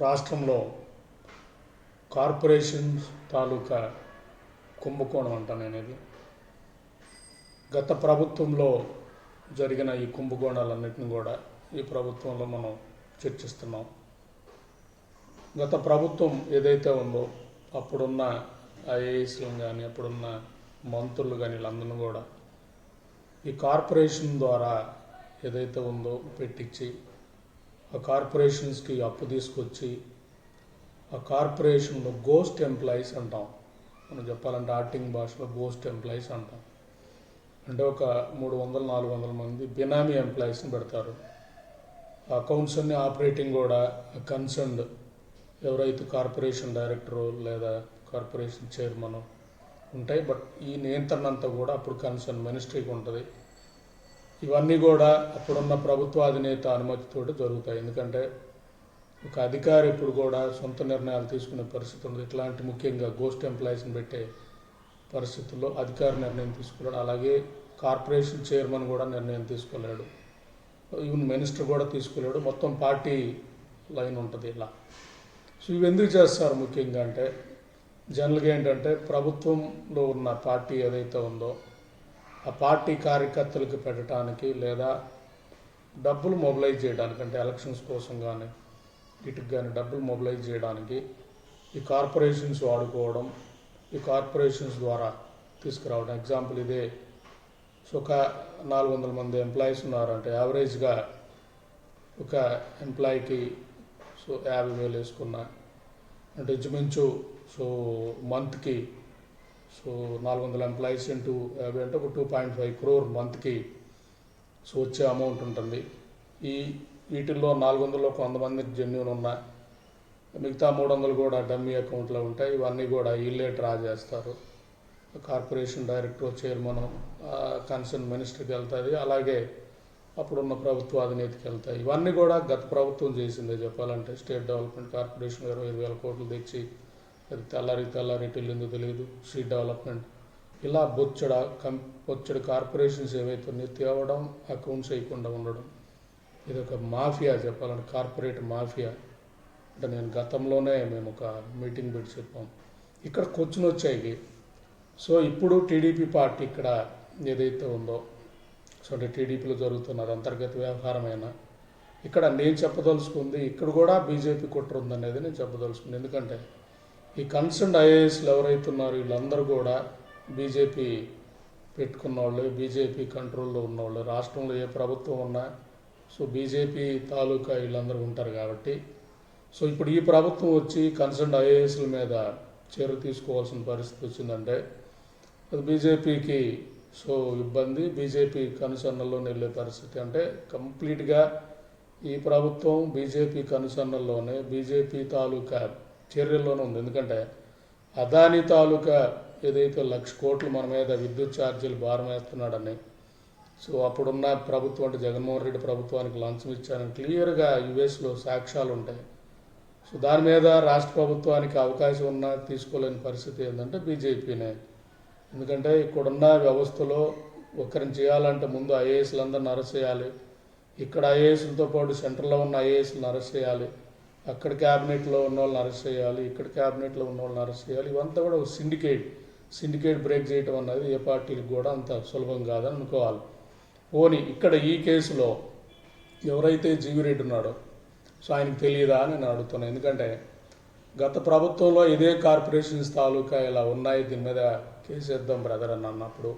రాష్ట్రంలో కార్పొరేషన్ తాలూకా కుంభకోణం అంట నేను ఇది. గత ప్రభుత్వంలో జరిగిన ఈ కుంభకోణాలన్నింటిని కూడా ఈ ప్రభుత్వంలో మనం చర్చిస్తున్నాం. గత ప్రభుత్వం ఏదైతే ఉందో అప్పుడున్న ఐఏఎస్లు కానీ అప్పుడున్న మంత్రులు కానీ వీళ్ళందరినీ కూడా ఈ కార్పొరేషన్ ద్వారా ఏదైతే ఉందో పెట్టించి ఆ కార్పొరేషన్స్కి అప్పు తీసుకొచ్చి ఆ కార్పొరేషన్లో గోస్ట్ ఎంప్లాయీస్ అంటాం. మనం చెప్పాలంటే ఆర్టింగ్ భాషలో గోస్ట్ ఎంప్లాయీస్ అంటాం. అంటే ఒక మూడు వందల నాలుగు వందల మంది బినామీ ఎంప్లాయీస్ని పెడతారు. ఆ అకౌంట్స్ అన్ని ఆపరేటింగ్ కూడా కన్సర్న్డ్ ఎవరైతే కార్పొరేషన్ డైరెక్టరు లేదా కార్పొరేషన్ చైర్మన్ ఉంటాయి బట్ ఈ నియంత్రణ అంతా కూడా అప్పుడు కన్సర్న్ మినిస్ట్రీకి ఉంటుంది. ఇవన్నీ కూడా అప్పుడున్న ప్రభుత్వ అధినేత అనుమతితో జరుగుతాయి. ఎందుకంటే ఒక అధికారి ఇప్పుడు కూడా సొంత నిర్ణయాలు తీసుకునే పరిస్థితి ఉంది ఇట్లాంటి ముఖ్యంగా గోస్ట్ ఎంప్లాయీస్ని పెట్టే పరిస్థితుల్లో అధికార నిర్ణయం తీసుకోలేడు అలాగే కార్పొరేషన్ చైర్మన్ కూడా నిర్ణయం తీసుకోలేడు ఈవెన్ మినిస్టర్ కూడా తీసుకోలేడు మొత్తం పార్టీ లైన్ ఉంటుంది ఇలా. సో ఇవి ఎందుకు చేస్తారు ముఖ్యంగా అంటే జనరల్గా ఏంటంటే ప్రభుత్వంలో ఉన్న పార్టీ ఏదైతే ఉందో ఆ పార్టీ కార్యకర్తలకు పెట్టడానికి లేదా డబ్బులు మొబిలైజ్ చేయడానికి అంటే ఎలక్షన్స్ కోసం కానీ వీటికి కానీ డబ్బులు మొబిలైజ్ చేయడానికి ఈ కార్పొరేషన్స్ వాడుకోవడం ఈ కార్పొరేషన్స్ ద్వారా తీసుకురావడం. ఎగ్జాంపుల్ ఇదే. సో ఒక నాలుగు వందల మంది ఎంప్లాయీస్ ఉన్నారంటే యావరేజ్గా ఒక ఎంప్లాయీకి సో యాభై వేలు వేసుకున్నా అంటే ఇంచుమించు సో మంత్కి సో నాలుగు వందల ఎంప్లాయీస్ ఇంటూ యాభై అంటే ఒక టూ పాయింట్ ఫైవ్ క్రోర్ మంత్కి సో వచ్చే అమౌంట్ ఉంటుంది. ఈ వీటిల్లో నాలుగు వందలు కొంతమంది జెన్యున్ ఉన్న మిగతా మూడు వందలు కూడా డమ్మీ అకౌంట్లో ఉంటాయి. ఇవన్నీ కూడా వీళ్ళే డ్రా చేస్తారు. కార్పొరేషన్ డైరెక్టర్ చైర్మన్ కన్సర్న్ మినిస్టర్కి వెళ్తుంది అలాగే అప్పుడున్న ప్రభుత్వ అధినేతకి వెళ్తాయి. ఇవన్నీ కూడా గత ప్రభుత్వం చేసిందే చెప్పాలంటే. స్టేట్ డెవలప్మెంట్ కార్పొరేషన్ ఇరవై ఐదు వేల కోట్లు తెచ్చి తెల్లారి తెల్లారి వెళ్ళిందో తెలియదు. See development. ఇలా బొచ్చడ కం బొచ్చడి కార్పొరేషన్స్ ఏవైతే తేవడం అకౌంట్స్ వేయకుండా ఉండడం. ఇది ఒక మాఫియా చెప్పాలంటే కార్పొరేట్ మాఫియా. అంటే నేను గతంలోనే మేము ఒక మీటింగ్ పెట్టి చెప్పాం. ఇక్కడ క్వశ్చన్ వచ్చాయి. సో ఇప్పుడు టీడీపీ పార్టీ ఇక్కడ ఏదైతే ఉందో సో అంటే టీడీపీలో జరుగుతున్నది అంతర్గత వ్యవహారమైన ఇక్కడ నేను చెప్పదలుచుకుంది ఇక్కడ కూడా బీజేపీ కుట్ర ఉందనేది నేను చెప్పదలుచుకుంది. ఎందుకంటే ఈ కన్సర్న్డ్ ఐఏఎస్లు ఎవరైతే ఉన్నారో వీళ్ళందరూ కూడా బీజేపీ పెట్టుకున్న వాళ్ళు బీజేపీ కంట్రోల్లో ఉన్నవాళ్ళు రాష్ట్రంలో ఏ ప్రభుత్వం ఉన్నా సో బీజేపీ తాలూకా వీళ్ళందరూ ఉంటారు కాబట్టి. సో ఇప్పుడు ఈ ప్రభుత్వం వచ్చి కన్సర్న్డ్ ఐఏఎస్ల మీద చర్య తీసుకోవాల్సిన పరిస్థితి వచ్చిందంటే అది బీజేపీకి సో ఇబ్బంది. బీజేపీ కనుసన్నల్లో వెళ్ళే పరిస్థితి అంటే కంప్లీట్గా ఈ ప్రభుత్వం బీజేపీ కనుసన్నల్లోనే బీజేపీ తాలూకా చర్యల్లోనే ఉంది. ఎందుకంటే అదాని తాలూకా ఏదైతే లక్ష కోట్లు మన మీద విద్యుత్ ఛార్జీలు భారం వేస్తున్నాడని సో అప్పుడున్న ప్రభుత్వం అంటే జగన్మోహన్ రెడ్డి ప్రభుత్వానికి లంచం ఇచ్చారని క్లియర్గా యుఎస్లో సాక్ష్యాలు ఉంటాయి. సో దాని మీద రాష్ట్ర ప్రభుత్వానికి అవకాశం ఉన్నా తీసుకోలేని పరిస్థితి ఏంటంటే బీజేపీనే. ఎందుకంటే ఇక్కడున్న వ్యవస్థలో ఒకరిని చేయాలంటే ముందు ఐఏఎస్లు అందరిని అరెస్ట్ చేయాలి. ఇక్కడ ఐఏఎస్లతో పాటు సెంట్రల్లో ఉన్న ఐఏఎస్లను అరెస్ట్ చేయాలి. అక్కడ క్యాబినెట్లో ఉన్న వాళ్ళని అరెస్ట్ చేయాలి ఇక్కడ క్యాబినెట్లో ఉన్న వాళ్ళని అరెస్ట్ చేయాలి ఇవంతా కూడా ఒక సిండికేట్. సిండికేట్ బ్రేక్ చేయటం అన్నది ఏ పార్టీకి కూడా అంత సులభం కాదని అనుకోవాలి. పోనీ ఇక్కడ ఈ కేసులో ఎవరైతే జీవిరెడ్డి ఉన్నాడో సో ఆయనకు తెలియదా అని నేను అడుగుతున్నాను ఎందుకంటే గత ప్రభుత్వంలో ఇదే కార్పొరేషన్స్ తాలూకా ఇలా ఉన్నాయి దీని మీద కేసేద్దాం బ్రదర్ అని అన్నప్పుడు.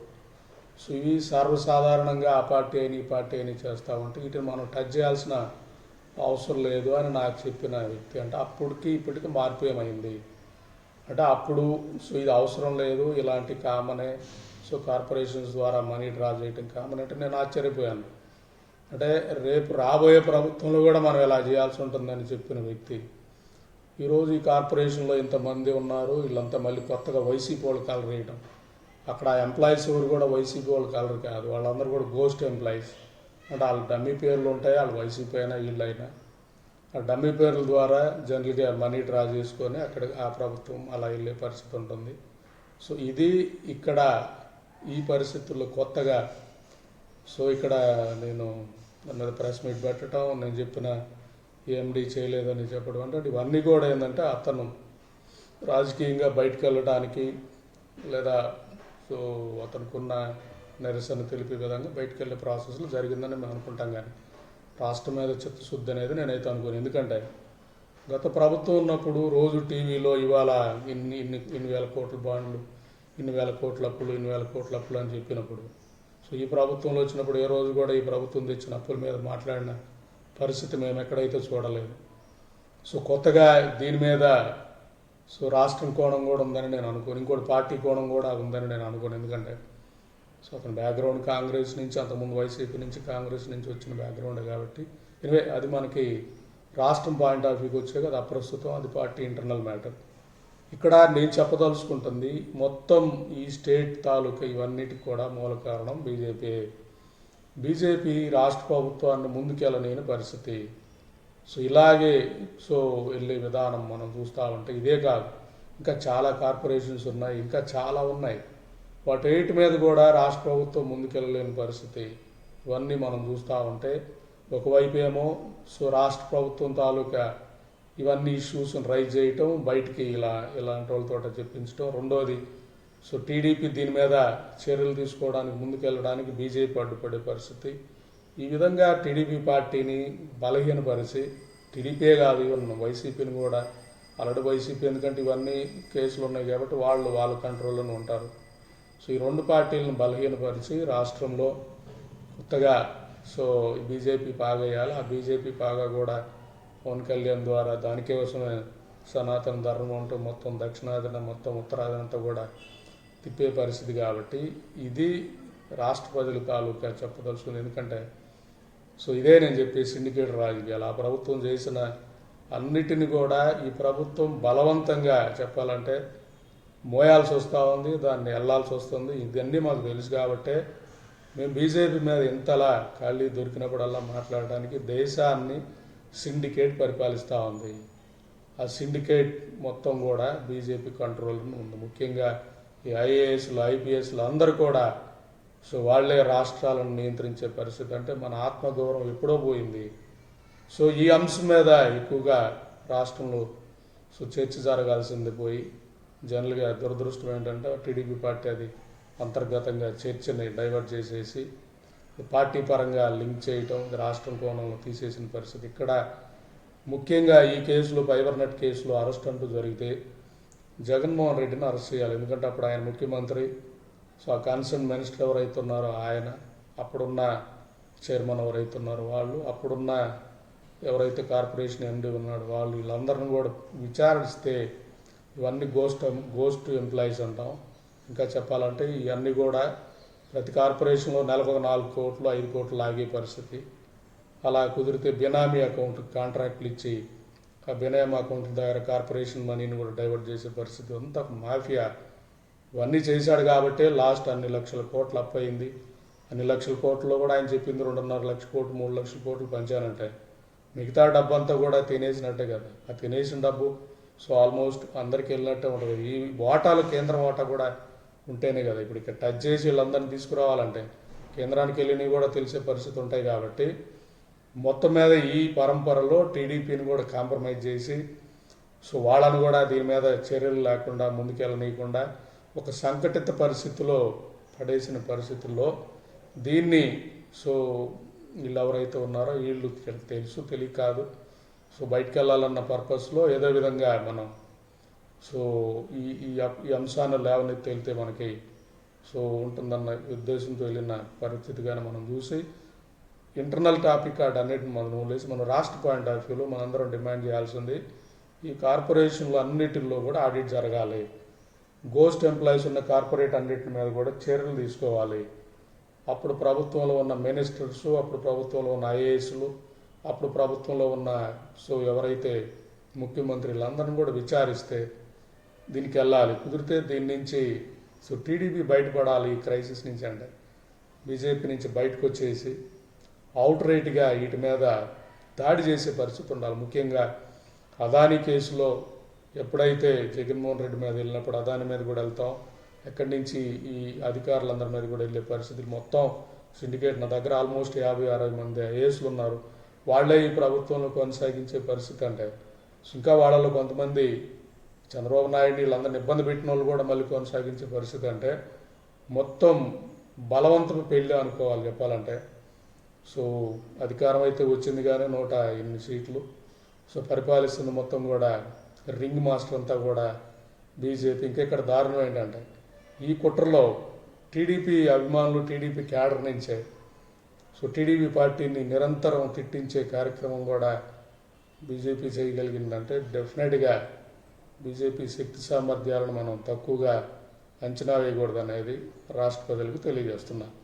సో ఇవి సర్వసాధారణంగా ఆ పార్టీ అయిన ఈ పార్టీ అయిన చేస్తూ ఉంటే వీటిని మనం టచ్ చేయాల్సిన అవసరం లేదు అని నాకు చెప్పిన వ్యక్తి అంటే అప్పటికి ఇప్పటికి మార్పు ఏమైంది? అంటే అప్పుడు సో ఇది అవసరం లేదు ఇలాంటి కామనే సో కార్పొరేషన్స్ ద్వారా మనీ డ్రా చేయటం కామన్ అంటే నేను ఆశ్చర్యపోయాను. అంటే రేపు రాబోయే ప్రభుత్వంలో కూడా మనం ఇలా చేయాల్సి ఉంటుందని చెప్పిన వ్యక్తి. ఈరోజు ఈ కార్పొరేషన్లో ఇంతమంది ఉన్నారు వీళ్ళంతా మళ్ళీ కొత్తగా వైసీపీ వాళ్ళు కలర్ వేయటం. అక్కడ ఆ ఎంప్లాయీస్ ఎవరు కూడా వైసీపీ వాళ్ళు కలర్ కాదు వాళ్ళందరూ కూడా గోస్ట్ ఎంప్లాయీస్. అంటే వాళ్ళ డమ్మీ పేర్లు ఉంటాయి వాళ్ళు వైసీపీ అయినా వీళ్ళైనా. ఆ డమ్మీ పేర్ల ద్వారా జనరల్గా మనీ డ్రా చేసుకొని అక్కడ ఆ ప్రభుత్వం అలా వెళ్ళే పరిస్థితి ఉంటుంది. సో ఇది ఇక్కడ ఈ పరిస్థితుల్లో కొత్తగా సో ఇక్కడ నేను మీద ప్రెస్ మీట్ పెట్టడం నేను చెప్పిన ఎండి చేయలేదని చెప్పడం అంటే ఇవన్నీ కూడా ఏంటంటే అతను రాజకీయంగా బయటకు వెళ్ళడానికి లేదా సో అతనుకున్న నిరసన తెలిపే విధంగా బయటకు వెళ్ళే ప్రాసెస్లో జరిగిందని మేము అనుకుంటాం కానీ రాష్ట్రం మీద చిత్తశుద్ధి అనేది నేనైతే అనుకోను. ఎందుకంటే గత ప్రభుత్వం ఉన్నప్పుడు రోజు టీవీలో ఇవాళ ఇన్ని ఇన్ని ఇన్ని వేల కోట్ల బాండ్లు ఇన్ని వేల కోట్ల అప్పులు ఇన్ని వేల కోట్ల అప్పులు అని చెప్పినప్పుడు సో ఈ ప్రభుత్వంలో వచ్చినప్పుడు ఏ రోజు కూడా ఈ ప్రభుత్వం తెచ్చిన అప్పుల మీద మాట్లాడిన పరిస్థితి మేము ఎక్కడైతే చూడలేదు. సో కొత్తగా దీని మీద సో రాష్ట్రం కోణం కూడా ఉందని నేను అనుకోను. ఇంకోటి పార్టీ కోణం కూడా ఉందని నేను అనుకోను. ఎందుకంటే సో అతని బ్యాక్గ్రౌండ్ కాంగ్రెస్ నుంచి అంతకుముందు వైసీపీ నుంచి కాంగ్రెస్ నుంచి వచ్చిన బ్యాక్గ్రౌండ్ కాబట్టి. ఎనివే అది మనకి రాష్ట్రం పాయింట్ ఆఫ్ వ్యూకి వచ్చే కదా అప్రస్తుతం అది పార్టీ ఇంటర్నల్ మ్యాటర్ ఇక్కడ నేను చెప్పదలుచుకుంటుంది మొత్తం ఈ స్టేట్ తాలూకా ఇవన్నిటికి కూడా మూల కారణం బీజేపీ బీజేపీ రాష్ట్ర ప్రభుత్వాన్ని ముందుకెళ్ళలేని పరిస్థితి. సో ఇలాగే సో వెళ్ళే విధానం మనం చూస్తూ ఉంటే ఇదే కాదు. ఇంకా చాలా కార్పొరేషన్స్ ఉన్నాయి ఇంకా చాలా ఉన్నాయి. వాటి మీద కూడా రాష్ట్ర ప్రభుత్వం ముందుకెళ్ళలేని పరిస్థితి. ఇవన్నీ మనం చూస్తూ ఉంటే ఒకవైపు ఏమో సో రాష్ట్ర ప్రభుత్వం తాలూకా ఇవన్నీ ఇష్యూస్ని రైజ్ చేయటం బయటికి ఇలా ఇలాంటి వాళ్ళతో చెప్పించడం రెండోది సో టీడీపీ దీని మీద చర్యలు తీసుకోవడానికి ముందుకెళ్ళడానికి బీజేపీ అడ్డుపడే పరిస్థితి. ఈ విధంగా టీడీపీ పార్టీని బలహీనపరిచి టీడీపీ కాదు ఈవెన్ వైసీపీని కూడా ఆల్రెడీ వైసీపీ ఎందుకంటే ఇవన్నీ కేసులు ఉన్నాయి కాబట్టి వాళ్ళు వాళ్ళ కంట్రోల్లోనే ఉంటారు. సో ఈ రెండు పార్టీలను బలహీనపరిచి రాష్ట్రంలో కొత్తగా సో బీజేపీ పాగేయాలి. ఆ బీజేపీ పాగా కూడా పవన్ కళ్యాణ్ ద్వారా దానికోసమే సనాతన ధర్మం అంటూ మొత్తం దక్షిణాదిన మొత్తం ఉత్తరాదినంతా కూడా తిప్పే పరిస్థితి కాబట్టి ఇది రాష్ట్ర ప్రజల తాలూకా చెప్పదలుచుకుంది. ఎందుకంటే సో ఇదే నేను చెప్పే సిండికేట్ రాజకీయాలు. ఆ ప్రభుత్వం చేసిన అన్నిటిని కూడా ఈ ప్రభుత్వం బలవంతంగా చెప్పాలంటే మోయాల్సి వస్తూ ఉంది దాన్ని వెళ్ళాల్సి వస్తుంది. ఇవన్నీ మాకు తెలుసు కాబట్టే మేము బీజేపీ మీద ఇంతలా ఖాళీ దొరికినప్పుడల్లా మాట్లాడడానికి దేశాన్ని సిండికేట్ పరిపాలిస్తూ ఉంది. ఆ సిండికేట్ మొత్తం కూడా బీజేపీ కంట్రోల్ ఉంది. ముఖ్యంగా ఈ ఐఏఎస్లు ఐపీఎస్లు అందరూ కూడా సో వాళ్ళే రాష్ట్రాలను నియంత్రించే పరిస్థితి. అంటే మన ఆత్మగౌరవం ఎప్పుడో పోయింది. సో ఈ అంశం మీద ఎక్కువగా రాష్ట్రంలో సో చర్చ జరగాల్సింది పోయి జనరల్గా దురదృష్టం ఏంటంటే టీడీపీ పార్టీ అది అంతర్గతంగా చర్చని డైవర్ట్ చేసేసి పార్టీ పరంగా లింక్ చేయటం రాష్ట్రం కోణంలో తీసేసిన పరిస్థితి. ఇక్కడ ముఖ్యంగా ఈ కేసులో ఫైబర్నెట్ కేసులో అరెస్ట్ అంటూ జరిగితే జగన్మోహన్ రెడ్డిని అరెస్ట్ చేయాలి. ఎందుకంటే అప్పుడు ఆయన ముఖ్యమంత్రి. సో ఆ కన్సర్న్ మినిస్టర్ ఎవరైతే ఉన్నారో ఆయన అప్పుడున్న చైర్మన్ ఎవరైతే ఉన్నారో వాళ్ళు అప్పుడున్న ఎవరైతే కార్పొరేషన్ ఎండి ఉన్నాడో వాళ్ళు వీళ్ళందరిని కూడా విచారిస్తే ఇవన్నీ గోస్ట్ గోస్ట్ ఎంప్లాయీస్ అంటాం. ఇంకా చెప్పాలంటే ఇవన్నీ కూడా ప్రతి కార్పొరేషన్లో నెలకు ఒక నాలుగు కోట్లు ఐదు కోట్లు లాగే పరిస్థితి. అలా కుదిరితే బినామీ అకౌంట్ కాంట్రాక్ట్లు ఇచ్చి ఆ బినామీ అకౌంట్ దగ్గర కార్పొరేషన్ మనీని కూడా డైవర్ట్ చేసే పరిస్థితి. అంతా మాఫియా. ఇవన్నీ చేశాడు కాబట్టే లాస్ట్ అన్ని లక్షల కోట్లు అప్పయింది అన్ని లక్షల కోట్లలో కూడా ఆయన చెప్పింది రెండున్నర లక్ష కోట్లు మూడు లక్షల కోట్లు పంచానంటే. మిగతా డబ్బు అంతా కూడా తినేసినట్టే కదా. ఆ తినేసిన డబ్బు సో ఆల్మోస్ట్ అందరికి వెళ్ళినట్టే ఉంటుంది. ఈ వాటాలు కేంద్ర వాటా కూడా ఉంటేనే కదా ఇప్పుడు ఇక్కడ టచ్ చేసి వీళ్ళందరినీ తీసుకురావాలంటే కేంద్రానికి వెళ్ళినవి కూడా తెలిసే పరిస్థితి ఉంటాయి కాబట్టి మొత్తం మీద ఈ పరంపరలో టీడీపీని కూడా కాంప్రమైజ్ చేసి సో వాళ్ళని కూడా దీని మీద చర్యలు లేకుండా ముందుకెళ్ళనీయకుండా ఒక సంఘటిత పరిస్థితిలో పడేసిన పరిస్థితుల్లో దీన్ని సో వీళ్ళు ఎవరైతే ఉన్నారో వీళ్ళు తెలుసు తెలియదు కాదు. సో బయటకు వెళ్ళాలన్న పర్పస్లో ఏదో విధంగా మనం సో ఈ ఈ ఈ అంశాన్ని లేవనెత్తి వెళ్తే మనకి సో ఉంటుందన్న ఉద్దేశంతో వెళ్ళిన పరిస్థితిగానే మనం చూసి ఇంటర్నల్ టాపిక్ అన్నిటిని మనం వదిలేసి మనం రాష్ట్ర పాయింట్ ఆఫ్ వ్యూలో మనందరం డిమాండ్ చేయాల్సింది ఈ కార్పొరేషన్లు అన్నిటిలో కూడా ఆడిట్ జరగాలి. గోస్ట్ ఎంప్లాయీస్ ఉన్న కార్పొరేట్ అన్నిటి మీద కూడా చర్యలు తీసుకోవాలి. అప్పుడు ప్రభుత్వంలో ఉన్న మినిస్టర్స్ అప్పుడు ప్రభుత్వంలో ఉన్న ఐఏఎస్లు అప్పుడు ప్రభుత్వంలో ఉన్న సో ఎవరైతే ముఖ్యమంత్రులందరిని కూడా విచారిస్తే దీనికి వెళ్ళాలి. కుదిరితే దీని నుంచి సో టీడీపీ బయటపడాలి ఈ క్రైసిస్ నుంచి అంటే. బీజేపీ నుంచి బయటకు వచ్చేసి అవుట్ రైట్గా వీటి మీద దాడి చేసే పరిస్థితి ఉండాలి. ముఖ్యంగా అదానీ కేసులో ఎప్పుడైతే జగన్మోహన్ రెడ్డి మీద వెళ్ళినప్పుడు అదాని మీద కూడా వెళ్తాం. ఎక్కడి నుంచి ఈ అధికారులందరి మీద కూడా వెళ్ళే పరిస్థితులు మొత్తం సిండికేట్ నా దగ్గర ఆల్మోస్ట్ యాభై అరవై మంది ఐఏఎస్లు ఉన్నారు. వాళ్ళే ఈ ప్రభుత్వంలో కొనసాగించే పరిస్థితి అంటే ఇంకా వాళ్ళలో కొంతమంది చంద్రబాబు నాయుడు వీళ్ళందరిని ఇబ్బంది పెట్టిన వాళ్ళు కూడా మళ్ళీ కొనసాగించే పరిస్థితి అంటే మొత్తం బలవంతపు పెళ్ళి అనుకోవాలి చెప్పాలంటే. సో అధికారం అయితే వచ్చింది కానీ నూట ఎనిమిది సీట్లు. సో పరిపాలిస్తున్న మొత్తం కూడా రింగ్ మాస్టర్ అంతా కూడా బీజేపీ. ఇంకా ఇక్కడ దారుణం ఏంటంటే ఈ కుట్రలో టీడీపీ అభిమానులు టీడీపీ క్యాడర్ నుంచే సో టీడీపీ పార్టీని నిరంతరం తిట్టించే కార్యక్రమం కూడా బీజేపీ చేయగలిగిందంటే డెఫినెట్గా బీజేపీ శక్తి సామర్థ్యాలను మనం తక్కువగా అంచనా వేయకూడదనేది రాష్ట్ర ప్రజలకు తెలియజేస్తున్నాను